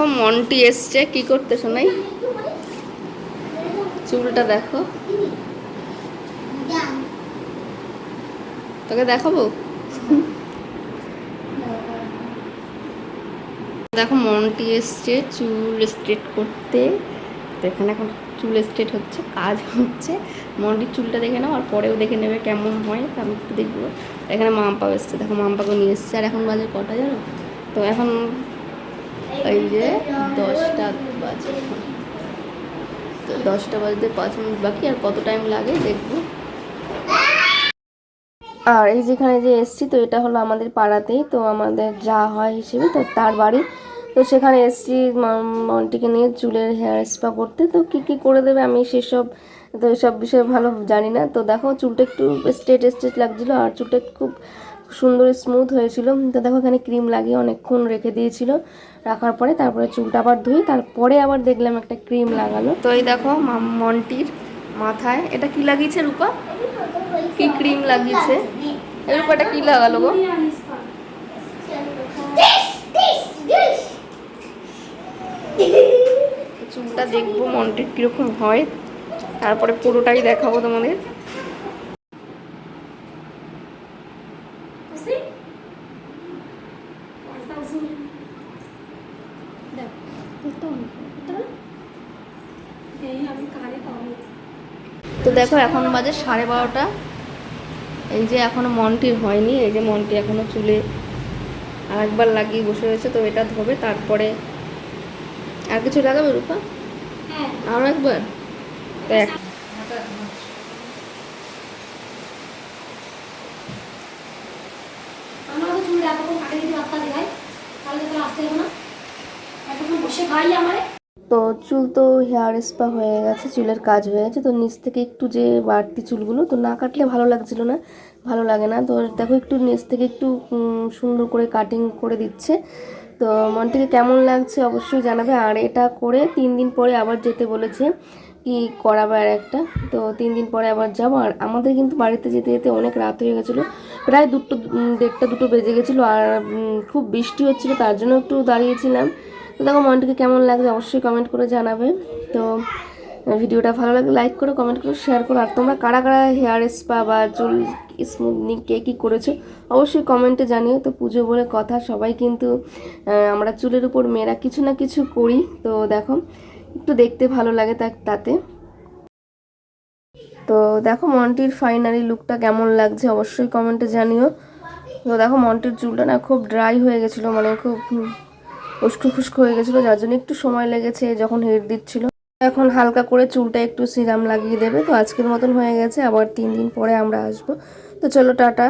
দেখো মন্টি এসছে, কি করতে শোনাই চুলটা দেখো। তোকে দেখাবো? দেখো মন্টি এসছে চুল স্ট্রেট করতে। তো এখানে এখন চুল স্ট্রেট হচ্ছে, কাজ হচ্ছে। মন্টির চুলটা দেখে নাও, আর পরেও দেখে নেবে কেমন হয়, তা আমি একটু দেখব। এখানে মাম্পা এসছে, দেখো মাম্পাকে নিয়ে এসছে, আর এখন বাজে কটা জানো? তো এখন এই যে দশটা বাজে। তো দশটা বাজতে পাঁচ মিনিট বাকি, আর কত টাইম লাগে দেখব। আর এই যেখানে যে এসছি, তো এটা হলো আমাদের পাড়াতেই, তো আমাদের যা হয় হিসেবে, তো তার বাড়ি। তো সেখানে এসছি মন্টিকে নিয়ে চুলের হেয়ার স্পা করতে। তো কী কী করে দেবে আমি সেসব, তো সব বিষয়ে ভালো জানি না। তো দেখো চুলটা একটু স্ট্রেট স্ট্রেট লাগছিল, আর চুলটা খুব সুন্দর স্মুথ হয়েছিল। তো দেখো এখানে ক্রিম লাগিয়ে অনেকক্ষণ রেখে দিয়েছিল। রাখার পরে তারপরে চুলটা আবার ধুই, তারপরে আবার দেখলাম একটা ক্রিম লাগালো। তো এই দেখো মন্টির মাথায়, এটা কি লাগিয়েছে রূপা? কি ক্রিম লাগিয়েছে? এই রূপাটা কি লাগালো গো? চুলটা দেখব মন্টির কীরকম হয়। তারপরে পুরোটাই দেখাবো তোমাদের। তো দেখো এখন বাজে সাড়ে বারোটা। এই যে এখনও মন্টির হয়নি এই যে মনটি এখনও চুলে আরেকবার লাগিয়ে বসে রয়েছে তো এটা ধোবে তারপরে আর কিছু লাগাবে রূপা? আরও একবার? তো এক এতক্ষণ পারতাম ভাই তাহলে তো আসতে হবে না। এতক্ষণ বসে খাই আমারে। তো চুল তো হেয়ার স্পা হয়ে গেছে, চুলের কাজ হয়ে গেছে। তো নিচ থেকে একটু যে বাড়তি চুলগুলো, তো না কাটলে ভালো লাগছিল না, ভালো লাগে না। তো দেখো একটু নিচ থেকে একটু সুন্দর করে কাটিং করে দিচ্ছে। তো মনটিকে কেমন লাগছে অবশ্যই জানাবে। আর এটা করে তিন দিন পরে আবার যেতে বলেছে। কি করাবে আর একটা। তো তিন দিন পরে আবার যাব। আর আমাদের কিন্তু বাড়িতে যেতে যেতে অনেক রাত হয়ে গেছিল। প্রায় দুটো দেড়টা, দুটো বেজে গেছিল। আর খুব বৃষ্টি হচ্ছিল, তার জন্য একটু দাঁড়িয়েছিলাম। তো দেখো, মনটিকে কেমন লাগছে অবশ্যই কমেন্ট করে জানাবে। তো, ভিডিওটা ভালো লাগলে লাইক করো কমেন্ট করো শেয়ার করো। আর তোমরা কারা কারা হেয়ার স্পা বা চুল স্মুথনিং কে কী করেছ, অবশ্যই কমেন্টে জানিও। তো পুজো বলে কথা, সবাই কিন্তু আমরা চুলের উপর মেয়েরা কিছু না কিছু করি। তো দেখো একটু দেখতে ভালো লাগে তাতে। তো দেখো মন্টির ফাইনালি লুকটা কেমন লাগছে অবশ্যই কমেন্টে জানিও। তো দেখো মন্টির চুলটা না খুব ড্রাই হয়ে গেছিল মানে খুব উস্কু খুস্কো হয়ে গেছিল, যার জন্য একটু সময় লেগেছে যখন হেড দিচ্ছিল। এখন হালকা করে চুলটা একটু সিরাম লাগিয়ে দেবে, তো আজকের মতন হয়ে গেছে, আবার তিন দিন পরে আমরা আসব। তো চলো টাটা।